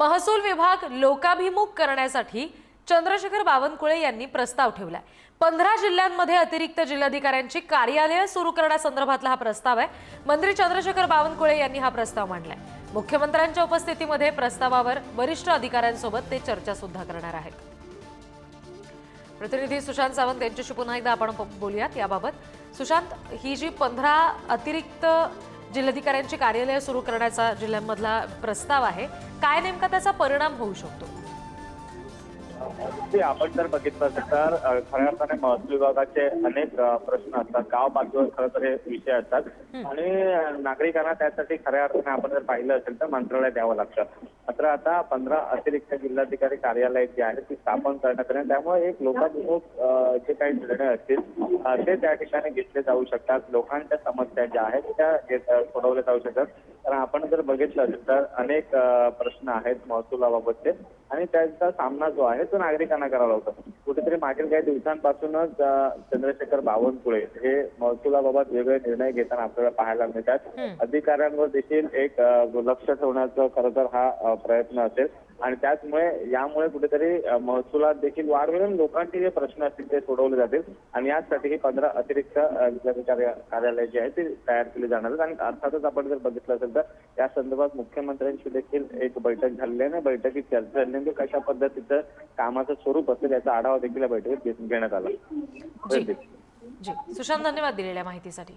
महसूल विभाग लोकाभिमुख करण्यासाठी चंद्रशेखर बावनकुळे यांनी प्रस्ताव ठेवलाय. पंधरा जिल्ह्यांमध्ये अतिरिक्त जिल्हाधिकाऱ्यांची कार्यालय सुरू करण्यासंदर्भातला हा प्रस्ताव आहे. मंत्री चंद्रशेखर बावनकुळे यांनी हा प्रस्ताव मांडलाय. मुख्यमंत्र्यांच्या उपस्थितीमध्ये प्रस्तावावर वरिष्ठ अधिकाऱ्यांसोबत ते चर्चा सुद्धा करणार आहेत. प्रतिनिधी सुशांत सावंत यांच्याशी पुन्हा एकदा आपण बोलूयात. याबाबत सुशांत ही जी पंधरा अतिरिक्त जिल्हाधिकाऱ्यांची कार्यालय सुरू करण्याचा जिल्ह्यांमधला प्रस्ताव आहे. काय नेमका त्याचा परिणाम होऊ शकतो? ते आपण जर बघितलं तर खऱ्या अर्थाने महसूल विभागाचे अनेक प्रश्न असतात. गाव पातळीवर खरं तर हे विषय असतात. आणि नागरिकांना त्यासाठी खऱ्या अर्थाने आपण जर पाहिलं असेल तर मंत्रालय द्यावं लागतं. मात्र आता पंधरा अतिरिक्त जिल्हाधिकारी कार्यालय जे आहे ती स्थापन करण्यात आली. त्यामुळे एक लोकाभिमुख जे काही निर्णय असतील ते त्या ठिकाणी घेतले जाऊ शकतात. लोकांच्या समस्या ज्या आहेत त्या सोडवल्या जाऊ शकतात. कारण आपण जर बघितलं असेल तर अनेक प्रश्न आहेत महसुलाबाबतचे आणि त्याचा सामना जो आहे तो नागरिकांना करावा लागतो. कुठेतरी मागील काही दिवसांपासूनच चंद्रशेखर बावनकुळे हे महसुलाबाबत वेगळे निर्णय घेताना आपल्याला पाहायला मिळतात. अधिकाऱ्यांवर देखील एक लक्ष ठेवण्याचा खरं तर हा प्रयत्न असेल. आणि त्याचमुळे यामुळे कुठेतरी महसुलात देखील वाढ आणि लोकांचे जे प्रश्न असतील ते सोडवले जातील. आणि यासाठी ही पंधरा अतिरिक्त कार्यालय जे आहे ते तयार केले जाणार आहेत. आणि अर्थातच आपण जर बघितलं असेल तर या संदर्भात मुख्यमंत्र्यांशी देखील एक बैठक झालेली आहे. आणि बैठकीत चर्चा झाली कशा पद्धतीचं कामाचं स्वरूप असेल याचा आढावा देखील या बैठकीत घेण्यात आला. जी. सुशांत धन्यवाद दिलेल्या माहितीसाठी.